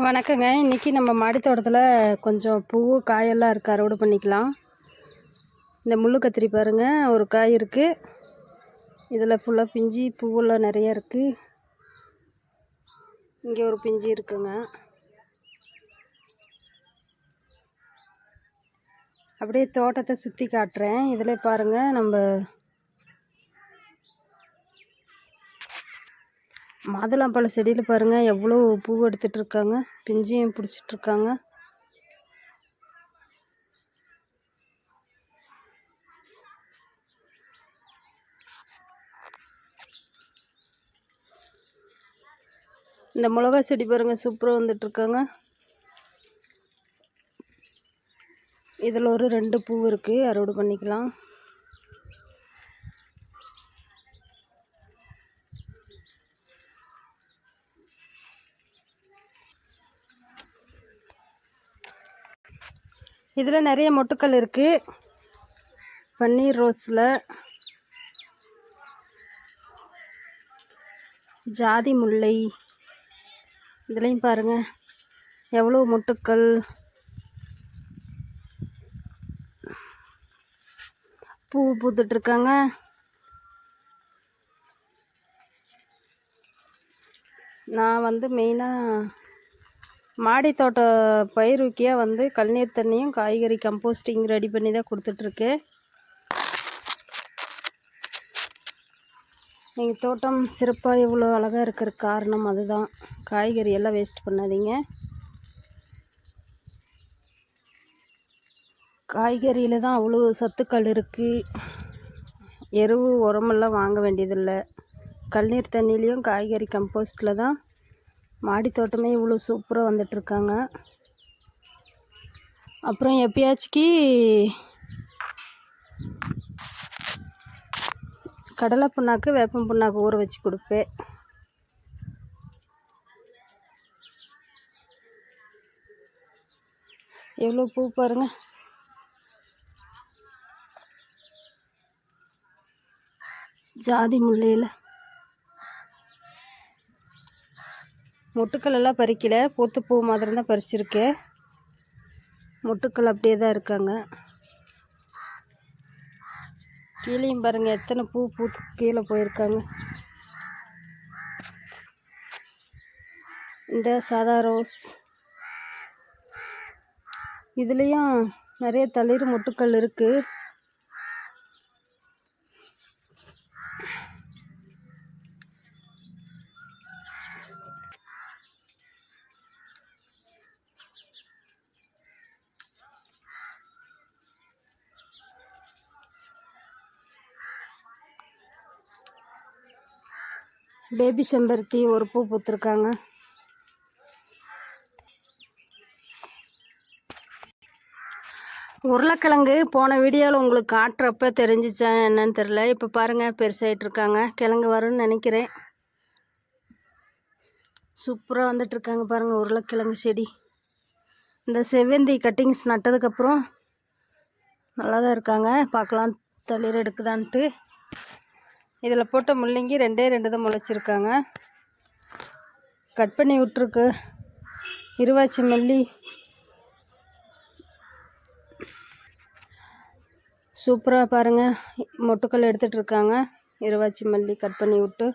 வணக்கங்க. இன்றைக்கி நம்ம மாடித்தோட்டத்தில் கொஞ்சம் பூ காயெல்லாம் இருக்குது அறுவடை பண்ணிக்கலாம். இந்த முள்ளு கத்திரி பாருங்கள் ஒரு காய் இருக்குது இதில் ஃபுல்லாக பிஞ்சு பூவெல்லாம் நிறைய இருக்குது இங்கே ஒரு பிஞ்சு இருக்குங்க. அப்படியே தோட்டத்தை சுற்றி காட்டுறேன். இதில் பாருங்கள் நம்ம மாதுளம்பழ செடியில் பாருங்கள் எவ்வளோ பூ எடுத்துட்ருக்காங்க பிஞ்சையும் பிடிச்சிட்ருக்காங்க இந்த மிளகா செடி பாருங்கள் சூப்பராக வந்துட்ருக்காங்க இதில் ஒரு ரெண்டு பூ இருக்குது அறுவடை பண்ணிக்கலாம். இதில் நிறைய மொட்டுக்கள் இருக்குது பன்னீர் ரோஸில். ஜாதி முல்லை. இதுலேயும் பாருங்கள் எவ்வளோ மொட்டுக்கள். பூ பூத்துட்ருக்காங்க. நான் வந்து மெயினாக மாடி தோட்ட பயிர் வந்து கல்நீர் தண்ணியும் காய்கறி கம்போஸ்டிங் ரெடி பண்ணி தான் கொடுத்துட்ருக்கேன் எங்கள் தோட்டம் சிறப்பாக இவ்வளோ அழகாக இருக்கிற காரணம் அதுதான். காய்கறி எல்லாம் வேஸ்ட் பண்ணாதீங்க. காய்கறியில் தான் அவ்வளோ சத்துக்கள் இருக்குது எருவு உரமெல்லாம் வாங்க வேண்டியதில்லை. கல்நீர் தண்ணியிலையும் காய்கறி கம்போஸ்டில் தான் மாடி தோட்டமே இவ்வளோ சூப்பராக வந்துட்ருக்காங்க அப்புறம் எப்பயாச்சுக்கு கடலை புண்ணாக்கு வேப்பம் புண்ணாக்கு ஊற வச்சு கொடுப்பேன். எவ்வளோ பூ பாருங்க. ஜாதி முல்லையில். மொட்டுக்கள் எல்லாம் பறிக்கல. பூத்து பூ மாதிரி தான் பறிச்சிருக்கேன். மொட்டுக்கள் அப்படியே தான் இருக்காங்க. கீழேயும் பாருங்கள் எத்தனை பூ பூத்து கீழே போயிருக்காங்க. இந்த சாதா ரோஸ். இதுலேயும் நிறைய தளிர் மொட்டுக்கள் இருக்குது பேபி செம்பருத்தி ஒரு பூ பூத்துருக்காங்க. உருளைக்கிழங்கு போன வீடியோவில் உங்களுக்கு காட்டுறப்ப தெரிஞ்சிச்சா என்னன்னு தெரில இப்போ பாருங்கள் பெருசாகிட்டு இருக்காங்க கிழங்கு வரும்னு நினைக்கிறேன். சூப்பராக வந்துட்டுருக்காங்க பாருங்கள் உருளைக்கிழங்கு செடி. இந்த செவ்வந்தி கட்டிங்ஸ் நட்டதுக்கப்புறம் நல்லா தான் இருக்காங்க. பார்க்கலாம் தளிர் எடுக்குதான்ட்டு. இதில் போட்ட முள்ளங்கி ரெண்டே ரெண்டு தான் முளைச்சிருக்காங்க. கட் பண்ணி விட்ருக்கு இருவாச்சி மல்லி. சூப்பராக பாருங்கள் மொட்டுக்கள் எடுத்துகிட்ருக்காங்க இருவாச்சி மல்லி கட் பண்ணி விட்டு.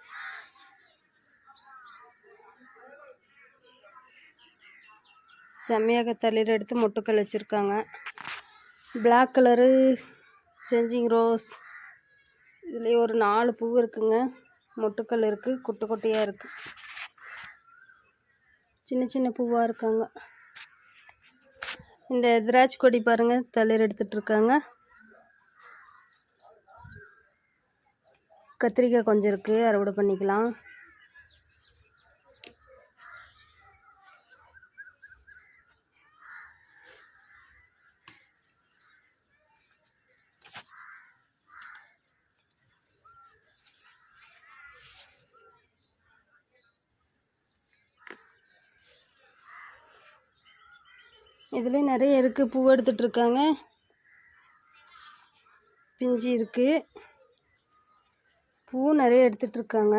செம்மையாக தளிர் எடுத்து மொட்டுக்கள் வச்சுருக்காங்க. பிளாக் கலரு செஞ்சிங் ரோஸ் இதுலேயே ஒரு நாலு பூ இருக்குங்க. மொட்டுக்கள் இருக்குது குட்டை குட்டையாக இருக்குது சின்ன சின்ன பூவாக இருக்காங்க. இந்த திராட்சை கொடி பாருங்கள் தளிர் எடுத்துகிட்ருக்காங்க கத்திரிக்காய் கொஞ்சம் இருக்குது அறுவடை பண்ணிக்கலாம். இதில் நிறைய இருக்கு. பூ எடுத்துட்ருக்காங்க பிஞ்சு இருக்கு. பூ நிறைய எடுத்துட்ருக்காங்க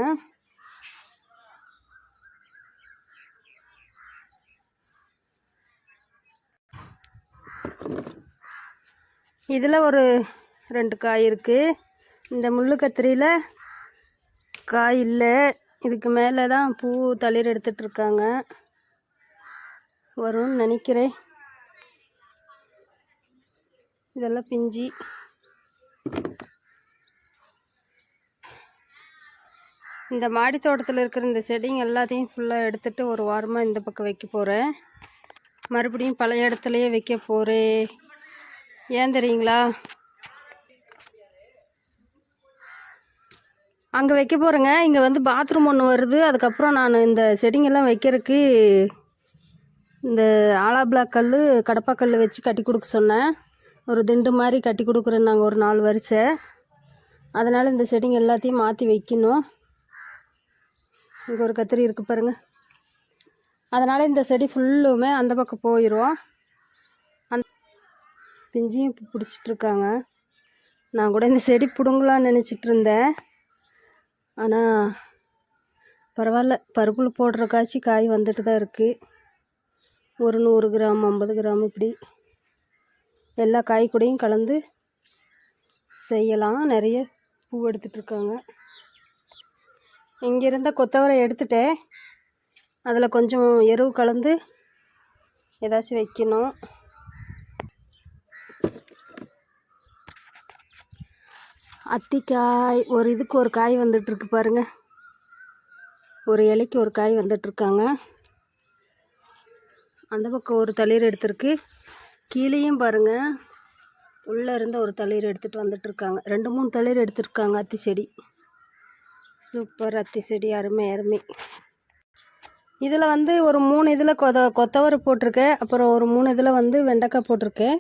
இதுல ஒரு ரெண்டு காய் இருக்கு. இந்த முள்ளு கத்திரியில காய் இல்லை. இதுக்கு மேலதான் பூ தளிர் எடுத்துகிட்ருக்காங்க வரும்னு நினைக்கிறேன். இதெல்லாம் பிஞ்சி. இந்த மாடி தோட்டத்தில் இருக்கிற இந்த செடிங்க எல்லாத்தையும் ஃபுல்லாக எடுத்துகிட்டு ஒரு வாரமாக இந்த பக்கம் வைக்க போகிறேன் மறுபடியும் பழைய இடத்துலையே வைக்க போகிறேன் ஏன் தெரியுங்களா? அங்கே வைக்க போகிறேங்க இங்கே வந்து பாத்ரூம் ஒன்று வருது. அதுக்கப்புறம் நான் இந்த செடிங்கெல்லாம் வைக்கிறதுக்கு இந்த ஆலா பிளாக் கல் கடப்பாக்கல் வச்சு கட்டி கொடுக்க சொன்னேன். ஒரு திண்டு மாதிரி கட்டி கொடுக்குறோம் நாங்கள் ஒரு நாலு வரிசை. அதனால் இந்த செடிங்க எல்லாத்தையும் மாற்றி வைக்கணும். இங்கே ஒரு கத்திரி இருக்குது பாருங்க. அதனால் இந்த செடி ஃபுல்லுமே அந்த பக்கம் போயிடும் அந் பிஞ்சியும் இப்போ பிடிச்சிட்ருக்காங்க நான் கூட இந்த செடி பிடுங்கலான்னு நினச்சிட்டு இருந்தேன். ஆனால் பரவாயில்ல. பருப்பில் போடுற காய்ச்சி காய் வந்துட்டு தான் இருக்குது ஒரு நூறு கிராம் ஐம்பது கிராம் இப்படி. எல்லா காய் கூடயும் கலந்து செய்யலாம். நிறைய பூ எடுத்துட்ருக்காங்க. இங்கே இருந்த கொத்தவரை எடுத்துட்டேன். அதில் கொஞ்சம் எருவு கலந்து ஏதாச்சும் வைக்கணும். அத்திக்காய் ஒரு இதுக்கு ஒரு காய் வந்துட்டுருக்கு பாருங்கள் ஒரு இலைக்கு ஒரு காய் வந்துட்டுருக்காங்க அந்த பக்கம் ஒரு தளிர் எடுத்திருக்கு. கீழேயும் பாருங்கள் உள்ளே இருந்து ஒரு தளிர் எடுத்துகிட்டு வந்துட்டுருக்காங்க. ரெண்டு மூணு தளிர் எடுத்துருக்காங்க அத்தி செடி. சூப்பர் அத்தி செடி அருமை அருமை. இதில் வந்து ஒரு மூணு இதில் கொத கொத்தவரை போட்டிருக்கேன். அப்புறம் ஒரு மூணு இதில் வந்து வெண்டைக்காய் போட்டிருக்கேன்.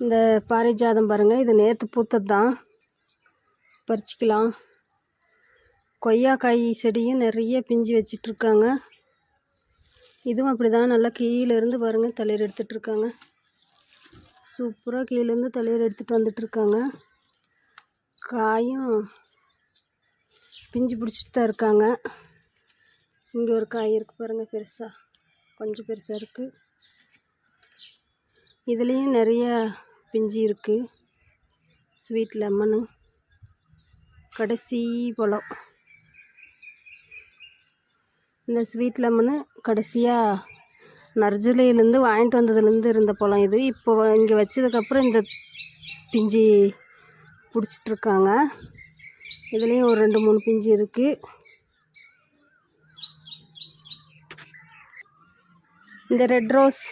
இந்த பாரிஜாதம் பாருங்கள் இது நேற்று பூத்தது தான் பறிச்சிக்கலாம். கொய்யாக்காய் செடியும் நிறைய பிஞ்சு வச்சிட்ருக்காங்க இதுவும் அப்படி தான் நல்லா கீழேருந்து பாருங்கள் தலையர் எடுத்துகிட்ருக்காங்க சூப்பராக கீழேருந்து தலையர் எடுத்துகிட்டு வந்துட்டுருக்காங்க காயும் பிஞ்சு பிடிச்சிட்டு தான் இருக்காங்க. இங்கே ஒரு காய் இருக்குது பாருங்கள் பெருசாக கொஞ்சம் பெருசாக இருக்குது இதுலேயும் நிறைய பிஞ்சு இருக்குது ஸ்வீட் லெமனு. கடைசி பழம். இந்த ஸ்வீட் லெமனு கடைசியாக நர்ஜிலையிலேருந்து வாங்கிட்டு வந்ததுலேருந்து இருந்த பழம் இது. இப்போ இங்கே வச்சதுக்கப்புறம் இந்த பிஞ்சு பிடிச்சிட்ருக்காங்க. இதுலேயும் ஒரு ரெண்டு மூணு பிஞ்சு இருக்குது இந்த ரெட் ரோஸ்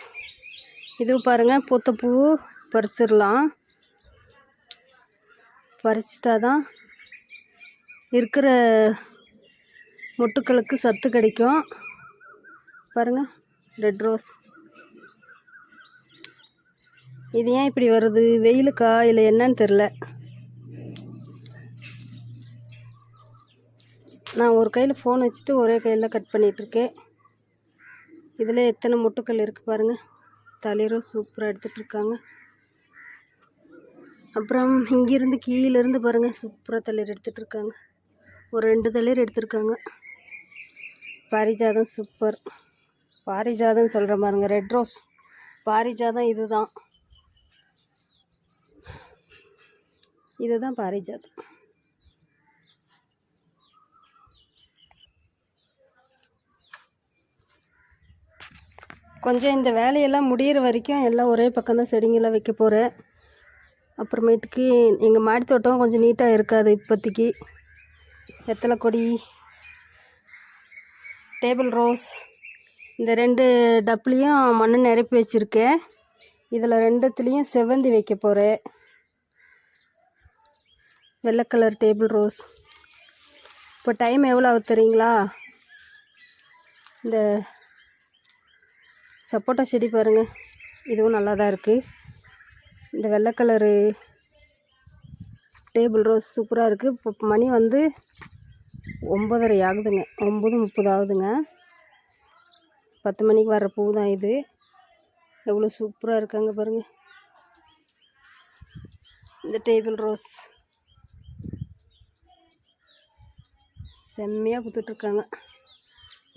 இது பாருங்கள் பூத்த பூ பறிச்சிடலாம். பறிச்சிட்டா தான் இருக்கிற மொட்டுக்களுக்கு சத்து கிடைக்கும். பாருங்கள் ரெட் ரோஸ் இது ஏன் இப்படி வருது? வெயிலுக்கா? இல்லை என்னன்னு தெரில நான் ஒரு கையில் ஃபோன் வச்சுட்டு ஒரே கையில் கட் பண்ணிகிட்ருக்கேன் இதில் எத்தனை மொட்டுக்கள் இருக்குது பாருங்கள் தளிரும் சூப்பராக எடுத்துகிட்ருக்காங்க அப்புறம் இங்கேருந்து கீழேருந்து பாருங்கள் சூப்பராக தளிர் எடுத்துகிட்ருக்காங்க ஒரு ரெண்டு தளிர் எடுத்திருக்காங்க. பாரிஜாதம் சூப்பர். பாரிஜாதம் சொல்கிற மாதிரிங்க ரெட் ரோஸ் பாரிஜாதம் இதுதான். இதுதான் பாரிஜாதம். கொஞ்சம் இந்த வேலையெல்லாம் முடியிற வரைக்கும் எல்லாம் ஒரே பக்கம்தான் செடிங்கெல்லாம் வைக்க போகிறேன் அப்புறமேட்டுக்கு எங்கள் மாடி தோட்டம் கொஞ்சம் நீட்டாக இருக்காது இப்போதைக்கு. எத்தனை கொடி? Table rose. இந்த ரெண்டு டப்லேயும் மண் நிரப்பி வச்சுருக்கேன். இதில் ரெண்டுத்துலேயும் செவ்வந்தி வைக்க போகிறேன் வெள்ளை கலர் டேபிள் ரோஸ். இப்போ டைம் எவ்வளோ ஆகுது தெரியுங்களா? இந்த சப்போட்டா செடி பாருங்கள் இதுவும் நல்லா தான் இருக்குது இந்த வெள்ளை கலரு டேபிள் ரோஸ் சூப்பராக இருக்குது இப்போ மணி வந்து ஒம்பதரை ஆகுதுங்க. ஒம்பது முப்பது ஆகுதுங்க. பத்து மணிக்கு வர பூ தான் இது. எவ்வளோ சூப்பராக இருக்காங்க பாருங்கள் இந்த டேபிள் ரோஸ். செம்மையாக கொடுத்துட்ருக்காங்க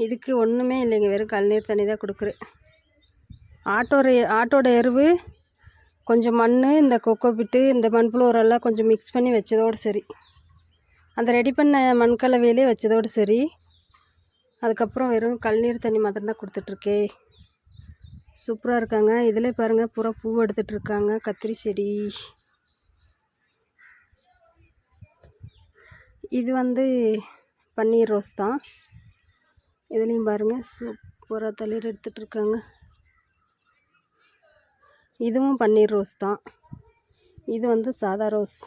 இதுக்கு ஒன்றுமே இல்லைங்க. வெறும் கல்நீர் தண்ணி தான் கொடுக்குறேன் ஆட்டோட ஆட்டோட எருவு கொஞ்சம் மண் இந்த கொக்கோ பிட்டு இந்த மண்புழு உரெல்லாம் கொஞ்சம் மிக்ஸ் பண்ணி வச்சதோடு சரி. அந்த ரெடி பண்ண மண்கலவையிலே வச்சதோடு சரி. அதுக்கப்புறம் வெறும் கல்நீர் தண்ணி மாத்திரம் தான் கொடுத்துட்ருக்கே. சூப்பராக இருக்காங்க. இதில் பாருங்கள் பூரா பூ எடுத்துகிட்ருக்காங்க கத்திரி செடி. இது வந்து பன்னீர் ரோஸ் தான். இதுலேயும் பாருங்கள் சூப்பராக தளிர் எடுத்துகிட்ருக்காங்க இதுவும் பன்னீர் ரோஸ் தான். இது வந்து சாதா ரோஸ்.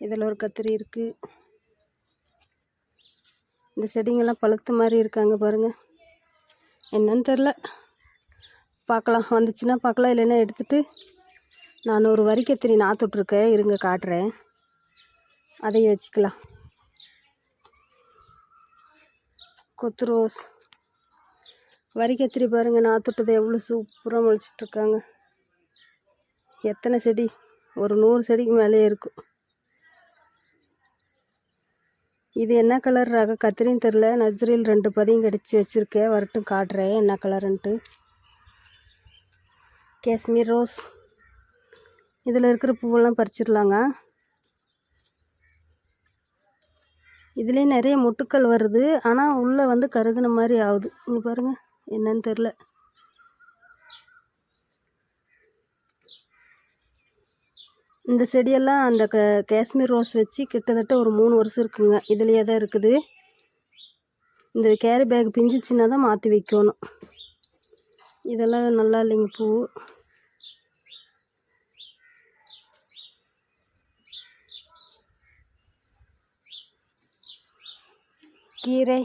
இதில் ஒரு கத்திரி இருக்குது இந்த செடிங்கெல்லாம் பழுத்த மாதிரி இருக்காங்க பாருங்கள் என்னன்னு தெரில. பார்க்கலாம். வந்துச்சுன்னா பார்க்கலாம். இல்லைன்னா எடுத்துகிட்டு நான் ஒரு வரி கத்திரி நாற்றுட்ருக்கேன் இருங்க காட்டுறேன். அதையும் வச்சுக்கலாம். கொத்து ரோஸ். வரி கத்திரி பாருங்கள் நாற்றுட்டது எவ்வளோ சூப்பராக முளைச்சிட்ருக்காங்க. எத்தனை செடி? ஒரு நூறு செடிக்கு மேலேயே இருக்கும். இது என்ன கலர் ரக? கத்திரின்னு தெரில நர்சரியில் ரெண்டு பதியும் கடிச்சு வச்சுருக்கேன். வரட்டும் காட்டுறேன். என்ன கலருன்ட்டு காஷ்மீர் ரோஸ். இதில் இருக்கிற பூவெல்லாம் பறிச்சிடலாங்க. இதுலேயே நிறைய மொட்டுக்கள் வருது. ஆனால் உள்ளே வந்து கருகுன மாதிரி ஆகுது. இங்கே பாருங்கள் என்னன்னு தெரில இந்த செடியெல்லாம் அந்த க காஷ்மீர் ரோஸ் வச்சு கிட்டத்தட்ட ஒரு மூணு வருஷம் இருக்குங்க. இதுலேயே தான் இருக்குது. இந்த கேரி பேக் பிஞ்சிச்சுன்னா தான் மாற்றி வைக்கணும். இதெல்லாம் நல்லா இல்லைங்க பூ. கீரை.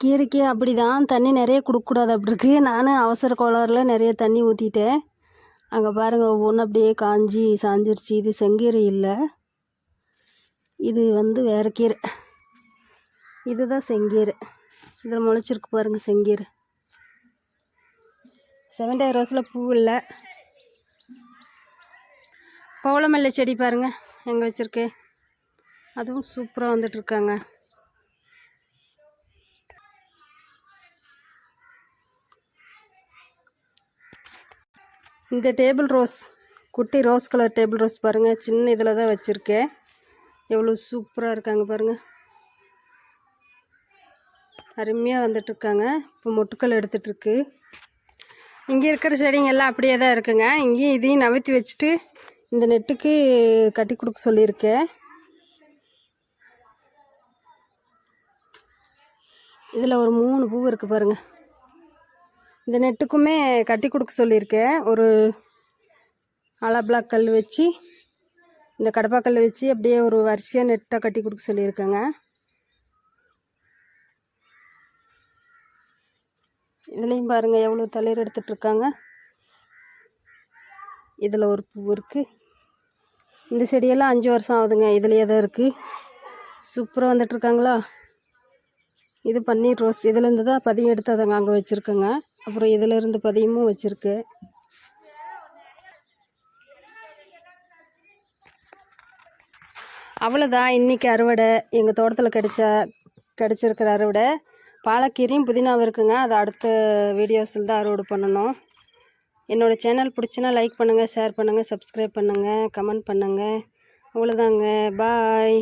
கீரைக்கு அப்படி தான் தண்ணி நிறைய கொடுக்கக்கூடாது அப்படி இருக்கு. நானும் அவசர கோளாறுல நிறைய தண்ணி ஊற்றிட்டேன் அங்கே பாருங்கள் ஒவ்வொன்றும் அப்படியே காஞ்சி சாஞ்சிருச்சு. இது செங்கீரை இல்லை. இது வந்து வேறு கீரை. இதுதான் செங்கீரை. இதில் முளைச்சிருக்கு பாருங்கள் செங்கீரை. செவன்டே ரோஸில் பூ இல்லை. பவளமல்லி செடி பாருங்கள் எங்கே வச்சுருக்கேன் அதுவும் சூப்பராக வந்துட்டுருக்காங்க இந்த டேபிள் ரோஸ் குட்டி ரோஸ் கலர் டேபிள் ரோஸ் பாருங்கள் சின்ன இதில் தான் வச்சுருக்கேன். எவ்வளோ சூப்பராக இருக்காங்க பாருங்கள் அருமையாக வந்துட்டுருக்காங்க. இப்போ மொட்டுக்கள் எடுத்துகிட்ருக்கு இங்கே இருக்கிற செடிங்க எல்லாம் அப்படியே தான் இருக்குங்க. இங்கேயும் இதையும் நவர்த்தி வச்சுட்டு இந்த நெட்டுக்கு கட்டி கொடுக்க சொல்லியிருக்கேன். இதில் ஒரு மூணு பூ இருக்குது பாருங்கள் இந்த நெட்டுக்குமே கட்டி கொடுக்க சொல்லியிருக்கேன். ஒரு அலப்ளாக் கல் வச்சு இந்த கடப்பாக்கல் வச்சு அப்படியே ஒரு வரிசையாக நெட்டாக கட்டி கொடுக்க சொல்லியிருக்கேங்க. இதுலேயும் பாருங்கள் எவ்வளோ தலையர் எடுத்துகிட்ருக்காங்க இதில் ஒரு பூ இருக்குது இந்த செடியெல்லாம் அஞ்சு வருஷம் ஆகுதுங்க இதுலேயே தான் இருக்குது சூப்பராக வந்துட்டுருக்காங்களா? இது பன்னீர் ரோஸ் இதுலேருந்து தான் பதியம் எடுத்து அதை அங்கே வச்சுருக்கேங்க. அப்புறம் இதில் இருந்து பதியமும் வச்சுருக்கு. அவ்வளோதான் இன்றைக்கி அறுவடை. எங்கள் தோட்டத்தில் கிடைச்ச கிடச்சிருக்கிற அறுவடை. பாலக்கீரையும் புதினாவும் இருக்குங்க. அது அடுத்த வீடியோஸில் தான் அறுவடை பண்ணணும். என்னோடய சேனல் பிடிச்சினா லைக் பண்ணுங்கள் ஷேர் பண்ணுங்கள் சப்ஸ்கிரைப் பண்ணுங்கள் கமெண்ட் பண்ணுங்கள் அவ்வளோதாங்க பாய்